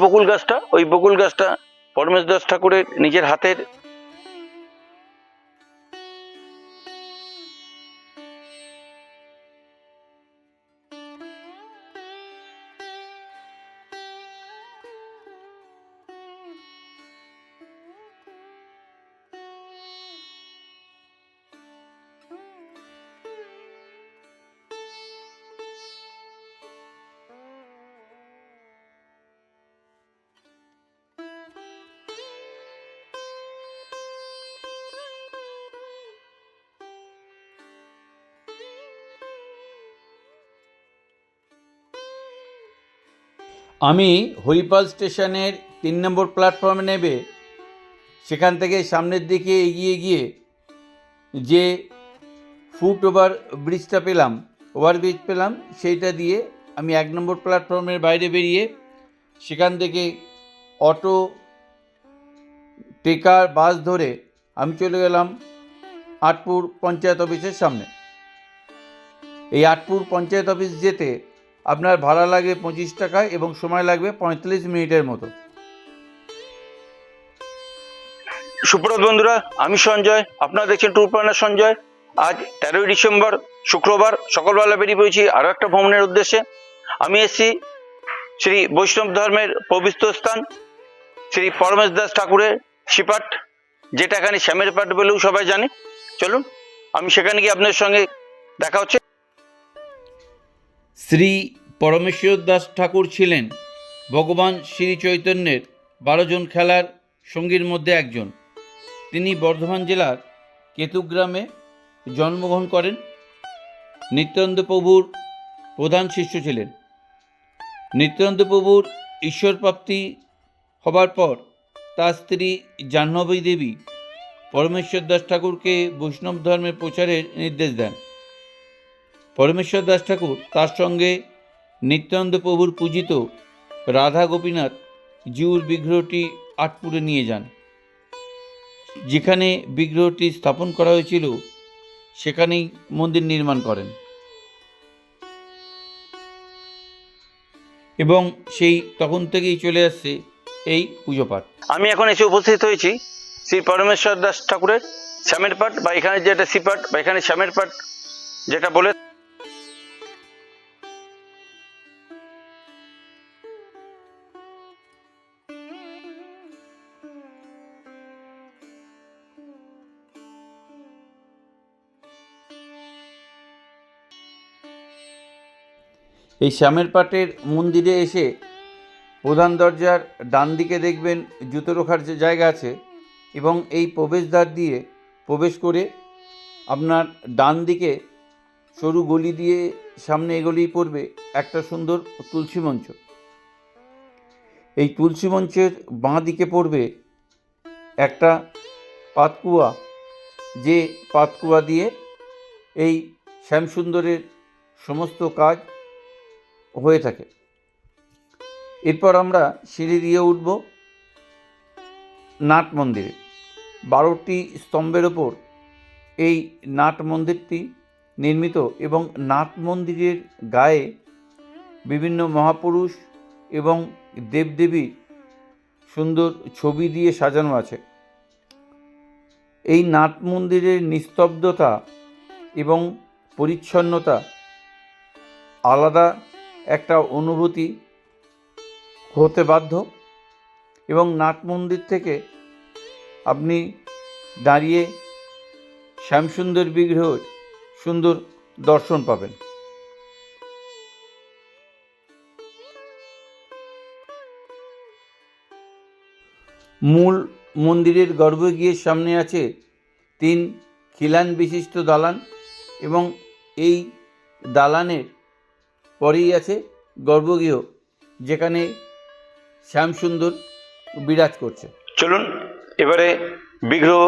বকুল গাছটা ওই বকুল গাছটা পরমেশ দাস ঠাকুরের নিজের হাতের আমি হরিপাল স্টেশনের তিন নম্বর প্ল্যাটফর্মে নেবে, সেখান থেকে সামনের দিকে এগিয়ে গিয়ে যে ফুট ওভার ব্রিজটা পেলাম ওভার ব্রিজ পেলাম, সেইটা দিয়ে আমি এক নম্বর প্ল্যাটফর্মের বাইরে বেরিয়ে সেখান থেকে অটো, টেকার, বাস ধরে আমি চলে গেলাম আটপুর পঞ্চায়েত অফিসের সামনে। এই আটপুর পঞ্চায়েত অফিস যেতে আপনার ভাড়া লাগবে পঁচিশ টাকা এবং সময় লাগবে পঁয়তাল্লিশ মিনিটের মতো। সুপ্রভাত বন্ধুরা আমি সঞ্জয় আপনারা দেখছেন ট্যুর প্ল্যানার সঞ্জয়। আজ তেরোই ডিসেম্বর শুক্রবার সকালবেলা বেরিয়ে পড়েছি আরও একটা ভ্রমণের উদ্দেশ্যে। আমি এসেছি শ্রী বৈষ্ণব ধর্মের পবিত্র স্থান শ্রী পরমেশ দাস ঠাকুরের শিপাট যেটা এখানে শ্যামের পাট বলেও সবাই জানে। চলুন আমি সেখানে গিয়ে আপনাদের সঙ্গে দেখা হচ্ছে। শ্রী পরমেশ্বর দাস ঠাকুর ছিলেন ভগবান শ্রী চৈতন্যের বারো জন খেলার সঙ্গীর মধ্যে একজন। তিনি বর্ধমান জেলার কেতুগ্রামে জন্মগ্রহণ করেন। নিত্যানন্দ প্রভুর প্রধান শিষ্য ছিলেন। নিত্যানন্দ প্রভুর ঈশ্বরপ্রাপ্তি হবার পর তার স্ত্রী জাহ্নবী দেবী পরমেশ্বর দাস ঠাকুরকে বৈষ্ণব ধর্মের প্রচারের নির্দেশ দেন। পরমেশ্বর দাস ঠাকুর তার সঙ্গে নিত্যানন্দ প্রভুর পূজিত রাধা গোপীনাথ জিউর বিগ্রহটি আটপুরে নিয়ে যান। যেখানে বিগ্রহটি স্থাপন করা হয়েছিল, সেখানেই মন্দির নির্মাণ করেন। এবং সেই তখন থেকেই চলে আসছে এই পুজো পাঠ। আমি এখন এসে উপস্থিত হয়েছি শ্রী পরমেশ্বর দাস ঠাকুরের শ্যামের পাট বা এখানে যেটা সিপাট বা এখানে শ্যামের পাট যেটা বলে এই শ্যামের পাটের মন্দিরে এসে প্রধান দরজার ডান দিকে দেখবেন জুতো রাখার যে জায়গা আছে এবং এই প্রবেশদ্বার দিয়ে প্রবেশ করে আপনার ডান দিকে সরু গলি দিয়ে সামনে এগোলেই পড়বে একটা সুন্দর তুলসী মঞ্চ। এই তুলসী মঞ্চের বাঁ দিকে পড়বে একটা পাতকুয়া, যে পাতকুয়া দিয়ে এই শ্যামসুন্দরের সমস্ত কাজ হয়ে থাকে। এরপর আমরা সিঁড়ি দিয়ে উঠব নাট মন্দিরে। বারোটি স্তম্ভের ওপর এই নাট মন্দিরটি নির্মিত এবং নাট মন্দিরের গায়ে বিভিন্ন মহাপুরুষ এবং দেবদেবীর সুন্দর ছবি দিয়ে সাজানো আছে। এই নাট মন্দিরের নিস্তব্ধতা এবং পরিচ্ছন্নতা আলাদা একটা অনুভূতি হতে বাধ্য এবং নাট মন্দির থেকে আপনি দাঁড়িয়ে শ্যামসুন্দর বিগ্রহের সুন্দর দর্শন পাবেন। মূল মন্দিরের গর্ভগৃহের সামনে আছে তিন খিলান বিশিষ্ট দালান এবং এই দালানের পরেই আছে গর্ভগৃহ যেখানে শ্যামসুন্দর বিরাজ করছে। চলুন এবারে বিগ্রহ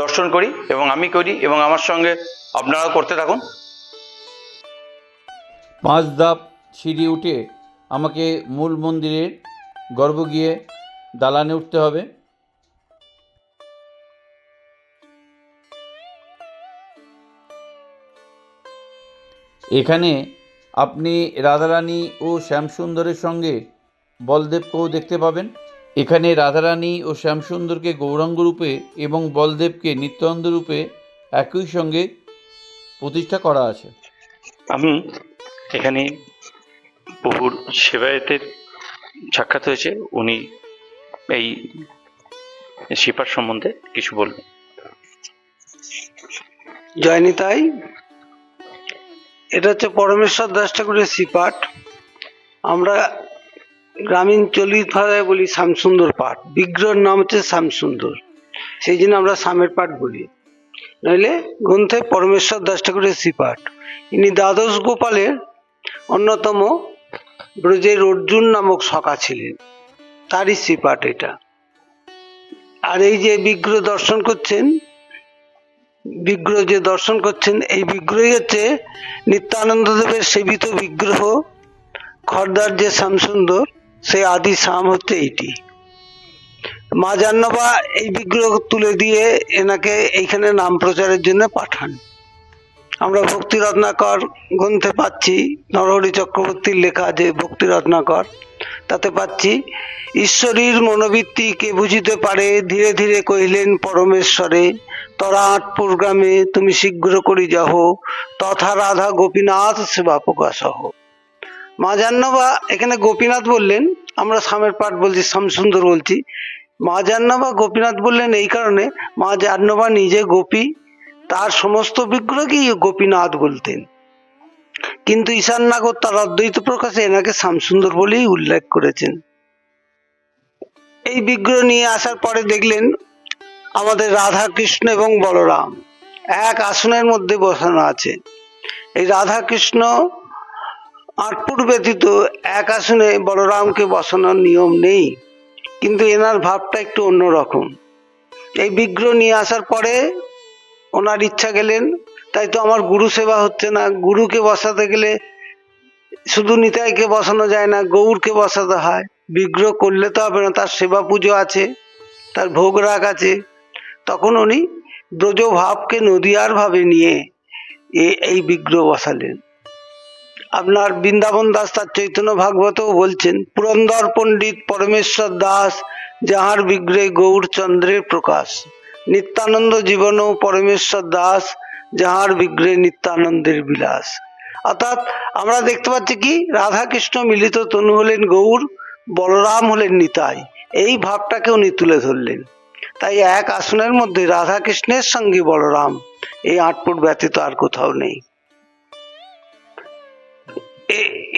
দর্শন করি এবং আমি করি এবং আমার সঙ্গে আপনারাও করতে থাকুন। পাঁচ ধাপ সিঁড়ি উঠে আমাকে মূল মন্দিরের গর্ভগৃহে দালানে উঠতে হবে। এখানে আপনি রাধারানী ও শ্যামসুন্দরের সঙ্গে বলদেবকেও দেখতে পাবেন। এখানে রাধারানী ও শ্যামসুন্দরকে গৌরাঙ্গ রূপে এবং বলদেবকে নিত্যানন্দ রূপে একই সঙ্গে প্রতিষ্ঠা করা আছে। আমি এখানে প্রভুর সেবায়তের সাক্ষাৎ হয়েছে। উনি এই শিপার সম্বন্ধে কিছু বলবেন। জয়নিতাই এটা হচ্ছে পরমেশ্বর দাস ঠাকুরের সিপাট আমরা গ্রামীণ চলিত ভাষায় বলি শ্যামসুন্দর পাঠ। বিগ্রহের নাম হচ্ছে শ্যামসুন্দর। সেই জন্য আমরা শ্যামের পাঠ বলি। নইলে গ্রন্থে পরমেশ্বর দাস ঠাকুরের সিপাট ইনি দ্বাদশ গোপালের অন্যতম ব্রজের অর্জুন নামক সখা ছিলেন। তারই শ্রীপাঠ এটা। আর এই যে বিগ্রহ দর্শন করছেন বিগ্রহ যে দর্শন করছেন, এই বিগ্রহই হচ্ছে নিত্যানন্দ দেবের সেবিত বিগ্রহ খর্দার যে শ্যামসুন্দর, সেই আদি শ্যাম হচ্ছে এইটি। মা জাহ্নবা এই বিগ্রহ তুলে দিয়ে এনাকে এইখানে নাম প্রচারের জন্য পাঠান। আমরা ভক্তি রত্নাকর গ্রন্থে পাচ্ছি, নরহরি চক্রবর্তীর লেখা যে ভক্তি রত্নাকর। তাতে পাচ্ছি, ঈশ্বরীর মনোবৃত্তি কে বুঝিতে পারে? ধীরে ধীরে কহিলেন, পরমেশ্বরে তরা আটপুর গ্রামে তুমি শীঘ্র করি যাহ, তথা রাধা গোপীনাথ সেবা প্রকাশ মা জাহ্নবা, এখানে গোপীনাথ বললেন, আমরা সামের পাঠ বলছি, শ্যামসুন্দর বলছি। মা জাহ্নবা, গোপীনাথ বললেন এই কারণে, মা জাহ্নবা নিজে গোপী, তার সমস্ত বিগ্রহকেই গোপীনাথ বলতেন। কিন্তু ঈশান নাগর তার অদ্বৈত প্রকাশে এনাকে শ্যামসুন্দর বলেই উল্লেখ করেছেন। এই বিগ্রহ নিয়ে আসার পরে দেখলেন আমাদের রাধা কৃষ্ণ এবং বলরাম এক আসনের মধ্যে বসানো আছে। এই রাধা কৃষ্ণ আটপুর ব্যতীত এক আসনে বলরামকে বসানোর নিয়ম নেই, কিন্তু এনার ভাবটা একটু অন্যরকম। এই বিগ্রহ নিয়ে আসার পরে ওনার ইচ্ছা গেলেন, তাই তো আমার গুরু সেবা হচ্ছে না। গুরুকে বসাতে গেলে শুধু নিতাইকে বসানো যায় না, গৌরকে বসাতে হয়। বিগ্রহ করলে তো হবে না, তার সেবা পুজো আছে, তার ভোগ রাগ আছে। তখন উনি ব্রজ ভাবকে নদিয়ার ভাবে নিয়ে এই বিগ্রহ বসালেন। আপনার বৃন্দাবন দাস তার চৈতন্য ভাগবতও বলছেন, পুরন্দর পণ্ডিত পরমেশ্বর দাস, যাহার বিগ্রহে গৌরচন্দ্রের প্রকাশ। নিত্যানন্দ জীবন পরমেশ্বর দাস, যাহার বিগ্রহে নিত্যানন্দের বিলাস। অর্থাৎ আমরা দেখতে পাচ্ছি কি রাধা কৃষ্ণ মিলিত তনু হলেন গৌর, বলরাম হলেন নিতাই। এই ভাবটাকে উনি তুলে ধরলেন। তাই এক আসনের মধ্যে রাধা কৃষ্ণের সঙ্গে বলরাম, এই আটপুট ব্যতীত আর কোথাও নেই।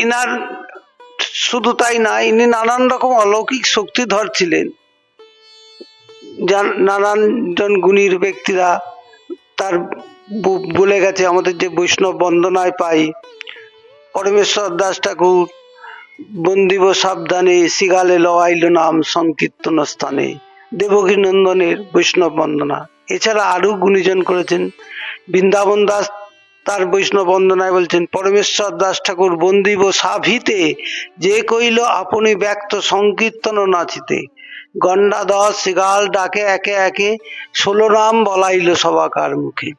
ইনার শুধু তাই না, ইনি নানান রকম অলৌকিক শক্তিধর ছিলেন। নানান জন গুণীর ব্যক্তিরা তার বলে গেছে, আমাদের যে বৈষ্ণব বন্দনায় পাই, পরমেশ্বর দাস ঠাকুর, বন্দিব সাবধানে, সিগালে লওয়াইল নাম সংকীর্তন স্থানে, দেবকী নন্দনের বৈষ্ণব বন্দনা। এছাড়া আরও গুণীজন করেছেন, বৃন্দাবন দাস তার বৈষ্ণব বন্দনায় বলছেন, পরমেশ্বর দাস ঠাকুর, বন্দিব সাভিতে, যে কইল আপনি ব্যক্ত সংকীর্তন নাচিতে গন্ডা দশ সিগাল ডাকে একে একে, ষোলো নাম বলাইল সবাকার মুখে।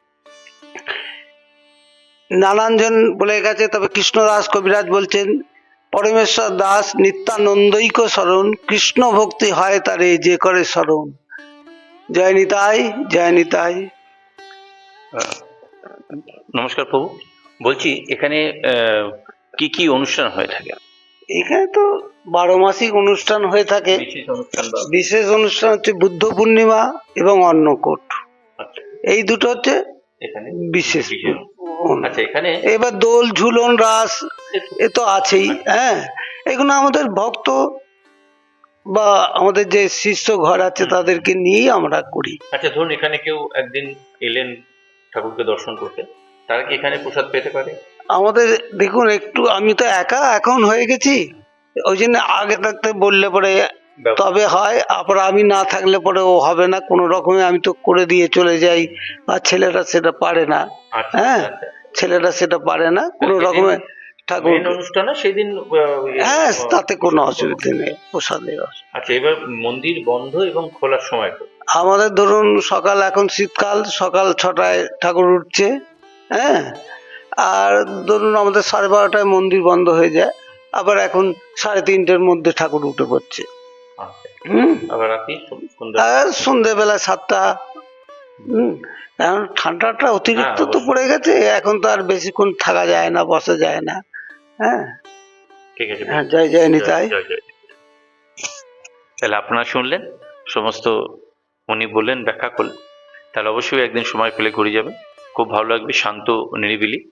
নানান জন বলে গেছে, তবে কৃষ্ণদাস কবিরাজ বলছেন, পরমেশ্বর দাস নিত্যানন্দৈক স্মরণ কৃষ্ণ ভক্তি হয় তারে, যে করে স্মরণ জয় নিতাই জয় নিতাই। নমস্কার প্রভু। বলছি, এখানে কি কি অনুষ্ঠান হয়ে থাকে? এখানে তো বারো মাসিক অনুষ্ঠান হয়ে থাকে। বিশেষ অনুষ্ঠান হচ্ছে বুদ্ধ পূর্ণিমা এবং অন্নকূট। আচ্ছা, এই দুটো হচ্ছে এখানে বিশেষ। আচ্ছা এখানে এবার দোল ঝুলন রাস এ তো আছেই হ্যাঁ। এগুলো আমাদের ভক্ত বা আমাদের যে শিষ্য ঘর আছে তাদেরকে নিয়েই আমরা করি। আচ্ছা ধরুন এখানে কেউ একদিন এলেন ঠাকুরকে দর্শন করতে তারা কি এখানে প্রসাদ পেতে পারে? আমাদের দেখুন একটু আমি তো একা এখন হয়ে গেছি। ওই জন্য আগে থাকতে বললে পরে তবে হয় আবার আমি না থাকলে পরে ও হবে না। কোনো রকমে আমি তো করে দিয়ে চলে যাই আর ছেলেরা সেটা পারে না। আচ্ছা, হ্যাঁ আচ্ছা। ছেলেরা সেটা পারে না। কোনো রকমে ঠাকুর অনুষ্ঠানে সেদিন ইয়ে, হ্যাঁ তাতে কোনো অসুবিধা নেই প্রসাদের আচ্ছা এবার মন্দির বন্ধ এবং খোলার সময় আমাদের ধরুন সকাল এখন শীতকাল সকাল ছটায় ঠাকুর উঠছে হ্যাঁ। আর ধরুন আমাদের সাড়ে বারোটায় মন্দির বন্ধ হয়ে যায় আবার এখন সাড়ে তিনটের মধ্যে ঠাকুর উঠে পড়ছে। আর সন্ধ্যেবেলা সাতটা এখন ঠান্ডাটা অতিরিক্ত হ্যাঁ, তো পড়ে গেছে এখন তো আর বেশিক্ষণ থাকা যায় না বসা যায় না। হ্যাঁ। ঠিক আছে। হ্যাঁ জয় জয় নিতাই। তাহলে আপনারা শুনলেন সমস্ত উনি বললেন ব্যাখ্যা করলেন। তাহলে অবশ্যই একদিন সময় পেলে ঘুরে যাবেন। খুব ভালো লাগবে শান্ত নিরিবিলি।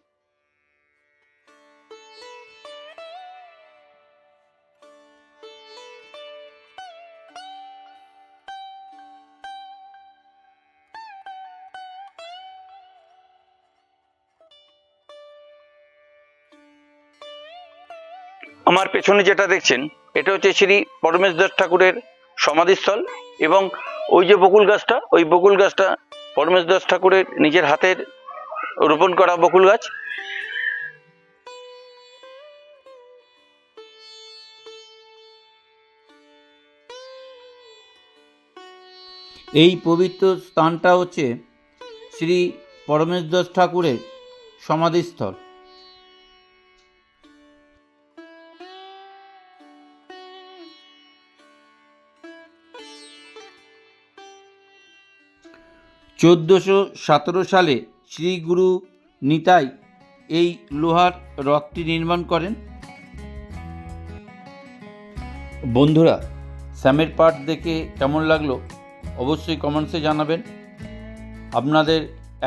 আমার পেছনে যেটা দেখছেন, এটা হচ্ছে শ্রী পরমেশ দাস ঠাকুরের সমাধিস্থল এবং ওই যে বকুল গাছটা, ওই বকুল গাছটা পরমেশ দাস ঠাকুরের নিজের হাতের রোপণ করা বকুল গাছ। এই পবিত্র স্থানটা হচ্ছে শ্রী পরমেশদাস ঠাকুরের সমাধিস্থল। চোদ্দোশো সতেরো সালে শ্রী গুরু নিতাই এই লোহার রথটি নির্মাণ করেন। বন্ধুরা, স্যামের পাঠ দেখে কেমন লাগল অবশ্যই কমেন্টসে জানাবেন। আপনাদের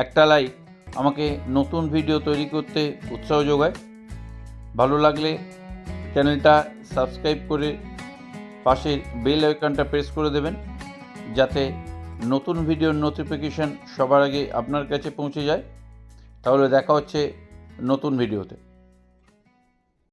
একটা লাইক আমাকে নতুন ভিডিও তৈরি করতে উৎসাহ যোগায়। ভালো লাগলে চ্যানেলটা সাবস্ক্রাইব করে পাশের বেল আইকনটা প্রেস করে দেবেন, যাতে নতুন ভিডিওর নোটিফিকেশান সবার আগে আপনার কাছে পৌঁছে যায়। তাহলে দেখা হচ্ছে নতুন ভিডিওতে